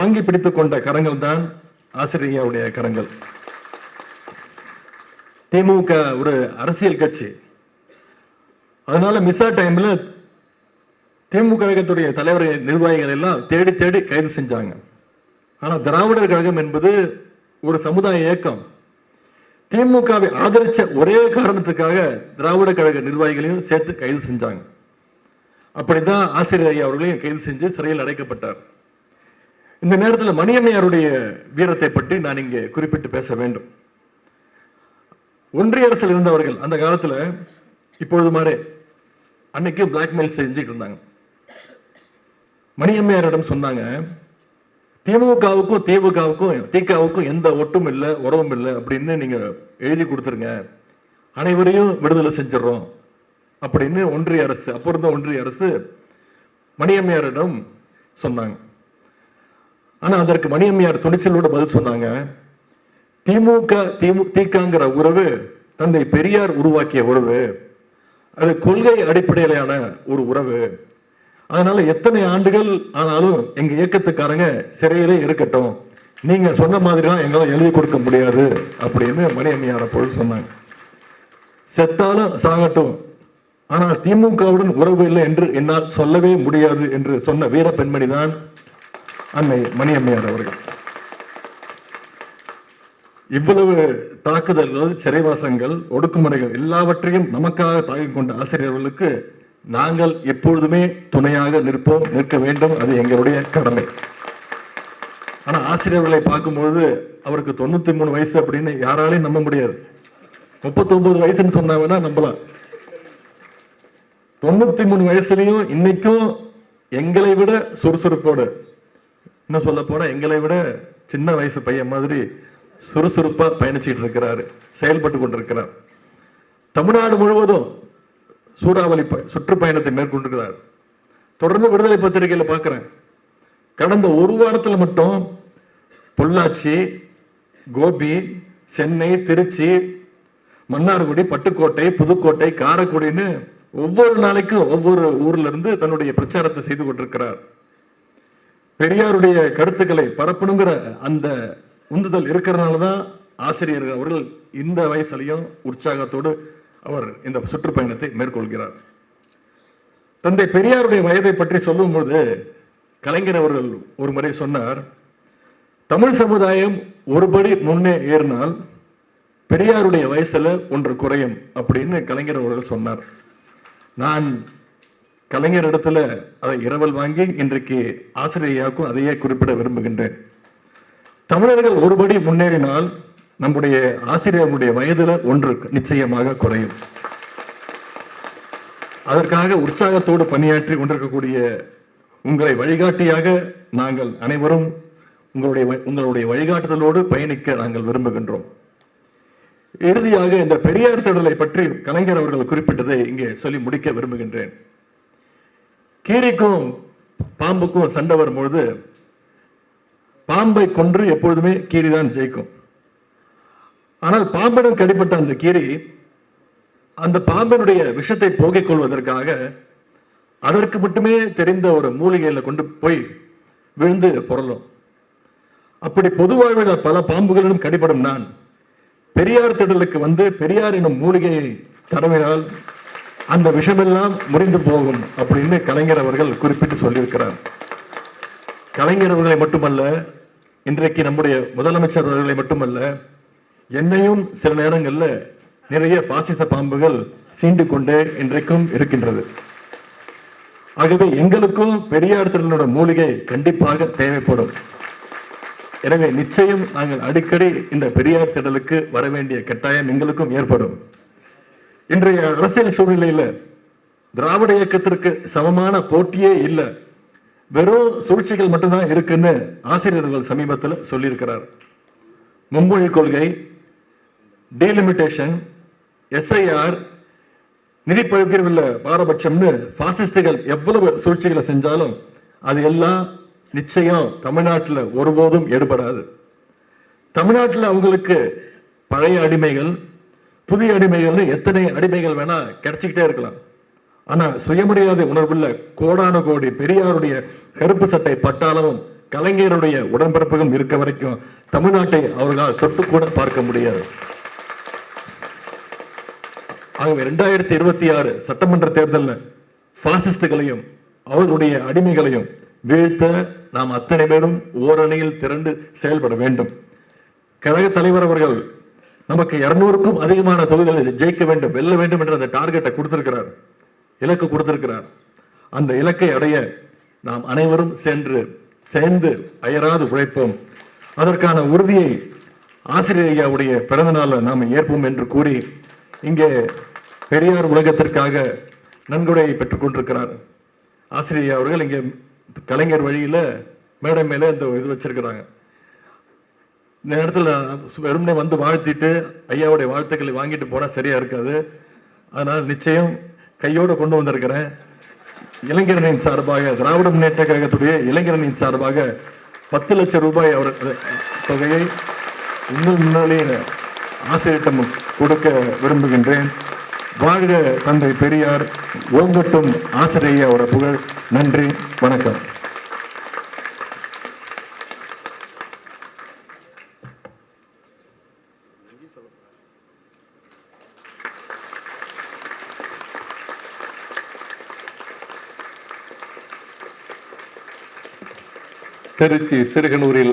வாங்கி பிடித்துக் கொண்ட கரங்கள் தான் ஆசிரியருடைய கரங்கள். திமுக ஒரு அரசியல் கட்சி. அதனால மிஸ்ஸா டைம்ல திமுக கழகத்துடைய தலைவர் நிர்வாகிகள் எல்லாம் தேடி தேடி கைது செஞ்சாங்க. ஆனா திராவிடர் கழகம் என்பது ஒரு சமுதாய இயக்கம். திமுகவை ஆதரிச்ச ஒரே காரணத்துக்காக திராவிட கழக நிர்வாகிகளையும் சேர்த்து கைது செஞ்சாங்க. அப்படிதான் ஆசிரியர் ஐயா அவர்களையும் கைது செஞ்சு சிறையில் அடைக்கப்பட்டார். இந்த நேரத்தில் மணியம்மையாருடைய வீரத்தை பற்றி நான் இங்கே குறிப்பிட்டு பேச வேண்டும். ஒன்றிய அரசில் இருந்தவர்கள் அந்த காலத்தில் இப்பொழுது மாதிரி அன்னைக்கு பிளாக்மெயில் செஞ்சுட்டு இருந்தாங்க. மணியம்மையாரிடம் சொன்னாங்க திமுகவுக்கும் திமுகவுக்கும் திகாவுக்கும் எந்த ஒட்டும் இல்லை உறவும் இல்லை அப்படின்னு நீங்கள் எழுதி கொடுத்துருங்க. அனைவரையும் விடுதலை செஞ்சிடறோம் அப்படின்னு ஒன்றிய அரசு அப்போ இருந்த ஒன்றிய அரசு மணியம்மையாரிடம் சொன்னாங்க. ஆனா அதற்கு மணியம்மையார் துணிச்சலோட பதில் சொன்னாங்க திமுக திமு திகாங்கிற உறவு தந்தை பெரியார் உருவாக்கிய உறவு. அது கொள்கை அடிப்படையிலான ஒரு உறவு. அதனால எத்தனை ஆண்டுகள் ஆனாலும் எங்க இயக்கத்துக்காரங்க சிறையிலே இருக்கட்டும். நீங்க சொன்ன மாதிரிலாம் எங்களால் எழுதி கொடுக்க முடியாது அப்படின்னு மணியம்மையார் அப்பொழுது சொன்னாங்க. செத்தாலும் சாகட்டும். ஆனால் திமுகவுடன் உறவு இல்லை என்று என்னால் சொல்லவே முடியாது என்று சொன்ன வீர பெண்மணி தான் அன்னை மணியம்மையார் அவர்கள். இவ்வளவு தாக்குதல்கள் சிறைவாசங்கள் ஒடுக்குமுறைகள் எல்லாவற்றையும் நமக்காக தாங்கிக் கொண்ட ஆசிரியர்களுக்கு நாங்கள் எப்பொழுதுமே துணையாக நிற்போம் நிற்க வேண்டும். அது எங்களுடைய கடமை. ஆனா ஆசிரியர்களை பார்க்கும்பொழுது அவருக்கு தொண்ணூத்தி மூணு வயசு அப்படின்னு யாராலையும் நம்ப முடியாது. முப்பத்தொன்பது வயசுன்னு சொன்னாங்கன்னா நம்பலாம். தொண்ணூத்தி மூணு வயசுலயும் இன்னைக்கும் எங்களை விட சுறுசுறுப்போடு இன்னும் சொல்ல போனால் எங்களை விட சின்ன வயசு பையன் மாதிரி சுறுசுறுப்பா பயணிச்சிட்டு இருக்கிறாரு செயல்பட்டு கொண்டிருக்கிறார். தமிழ்நாடு முழுவதும் சூறாவளி ப- சுற்றுப்பயணத்தை மேற்கொண்டிருக்கிறார். தொடர்ந்து விடுதலை பத்திரிகையில பார்க்குறேன் கடந்த ஒரு வாரத்துல மட்டும் பொள்ளாச்சி கோபி சென்னை திருச்சி மன்னார்குடி பட்டுக்கோட்டை புதுக்கோட்டை காரைக்குடின்னு ஒவ்வொரு நாளைக்கும் ஒவ்வொரு ஊர்ல இருந்து தன்னுடைய பிரச்சாரத்தை செய்து கொண்டிருக்கிறார். பெரியாருடைய கருத்துக்களை பரப்பணுங்கிற அந்த உந்துதல் இருக்கிறதுனால தான் ஆசிரியர்கள் அவர்கள் இந்த வயசுலையும் உற்சாகத்தோடு அவர் இந்த சுற்றுப்பயணத்தை மேற்கொள்கிறார். தந்தை பெரியாருடைய வயதை பற்றி சொல்லும்போது கலைஞர் அவர்கள் ஒரு முறை சொன்னார் தமிழ் சமுதாயம் ஒருபடி முன்னே ஏறினால் பெரியாருடைய வயசுல ஒன்று குறையும் அப்படின்னு கலைஞர் அவர்கள் சொன்னார். நான் கலைஞர் இடத்துல அதை இரவல் வாங்கி இன்றைக்கு ஆசிரியையாக்கும் அதையே குறிப்பிட விரும்புகின்றேன். தமிழர்கள் ஒருபடி முன்னேறினால் நம்முடைய ஆசிரியர்களுடைய வயதுல ஒன்று நிச்சயமாக குறையும். அதற்காக உற்சாகத்தோடு பணியாற்றி கொண்டிருக்கக்கூடிய உங்களை வழிகாட்டியாக நாங்கள் அனைவரும் உங்களுடைய வ- உங்களுடைய வழிகாட்டுதலோடு பயணிக்க நாங்கள் விரும்புகின்றோம். இறுதியாக இந்த பெரியார் திடலை பற்றி கலைஞர் அவர்கள் குறிப்பிட்டதை இங்கே சொல்லி முடிக்க விரும்புகின்றேன். கீரிக்கும் பாம்புக்கும் சண்டை வரும்பொழுது பாம்பை கொன்று எப்பொழுதுமே கீரிதான் ஜெயிக்கும். ஆனால் பாம்பிடம் கடிப்பட்ட அந்த கீரி அந்த பாம்பினுடைய விஷத்தை போகிக் கொள்வதற்காக அதற்கு மட்டுமே தெரிந்த ஒரு மூலிகையில் கொண்டு போய் விழுந்து புரளும். அப்படி பொது வாழ்வில் பல பாம்புகளிலும் கடிபடும் நான் பெரியார் திடலுக்கு வந்து பெரியார் எனும் மூலிகையை தடவினால் அந்த விஷமெல்லாம் முடிந்து போகும் அப்படின்னு கலைஞர் அவர்கள் குறிப்பிட்டு சொல்லியிருக்கிறார். கலைஞர் அவர்களை மட்டுமல்ல இன்றைக்கு நம்முடைய முதலமைச்சர் அவர்களை மட்டுமல்ல என்னையும் சில நேரங்களில் நிறைய பாசிச பாம்புகள் சீண்டு கொண்டே இன்றைக்கும் இருக்கின்றது. ஆகவே எங்களுக்கும் பெரியார் திடலோட மூலிகை கண்டிப்பாக தேவைப்படும். எனவே நிச்சயம் நாங்கள் அடிக்கடி இந்த பெரியார் திடலுக்கு வர வேண்டிய கட்டாயம் எங்களுக்கும் ஏற்படும். இன்றைய அரசியல் சூழ்நிலையில திராவிட இயக்கத்திற்கு சமமான போட்டியே இல்லை. வெறும் சூழ்ச்சிகள் மட்டும்தான் இருக்குன்னு ஆசிரியர்கள் சமீபத்தில் சொல்லியிருக்கிறார். மும்மொழி கொள்கை டீலிமிட்டேஷன் எஸ்ஐஆர் நிதி உள்ள பாரபட்சம்னு பாசிஸ்டுகள் எவ்வளவு சூழ்ச்சிகளை செஞ்சாலும் அது எல்லாம் நிச்சயம் தமிழ்நாட்டில் ஒருபோதும் எடுபடாது. தமிழ்நாட்டில் அவங்களுக்கு பழைய அடிமைகள் புதிய அடிமைகள்னு எத்தனை அடிமைகள் வேணா கிடைச்சிக்கிட்டே இருக்கலாம். ஆனா சுயமரியாதை உணர்வுள்ள கோடான கோடி பெரியாருடைய கருப்பு சட்டை பட்டாளமும் கலைஞருடைய உடன்பிறப்புகள் இருக்க வரைக்கும் தமிழ்நாட்டை அவர்களால் தொட்டு கூட பார்க்க முடியாது. ஆகவே ரெண்டாயிரத்தி இருபத்தி ஆறு சட்டமன்ற தேர்தலில் பாசிஸ்டுகளையும் அவர்களுடைய அடிமைகளையும் வீழ்த்த நாம் அத்தனை பேரும் ஓரணியில் திரண்டு செயல்பட வேண்டும். கழக தலைவர் அவர்கள் நமக்கு இருநூறுக்கும் அதிகமான தொகுதிகளில் ஜெயிக்க வேண்டும் வெல்ல வேண்டும் என்ற அந்த டார்கெட்டை கொடுத்திருக்கிறார். இலக்கு கொடுத்திருக்கிறார். அந்த இலக்கை அடைய நாம் அனைவரும் சென்று சேர்ந்து அயராது உழைப்போம். அதற்கான உறுதியை ஆசிரியாவுடைய ஐயாவுடைய பிறந்த நாளில் நாம் ஏற்போம் என்று கூறி இங்கே பெரியார் உலகத்திற்காக நன்கொடையை பெற்றுக்கொண்டிருக்கிறார் ஆசிரியா அவர்கள் இங்கே கலைஞர் வழியில் மேடை மேலே இந்த இது வச்சிருக்கிறாங்க. இந்த இடத்துல வெறுமனே வந்து வாழ்த்திட்டு ஐயாவுடைய வாழ்த்துக்களை வாங்கிட்டு போனால் சரியாக இருக்காது. அதனால் நிச்சயம் கையோடு கொண்டு வந்திருக்கிறேன். இளைஞரணியின் சார்பாக திராவிட முன்னேற்ற கழகத்துடைய இளைஞரணியின் சார்பாக பத்து லட்சம் ரூபாய் அவர் தொகையை இன்னும் முன்னாலே ஆசிரியரிடம் கொடுக்க விரும்புகின்றேன். வாழ்க தந்தை பெரியார் ஓங்கட்டும் ஆசிரியை அவர புகழ். நன்றி வணக்கம். திருச்சி சிறுகனூரில்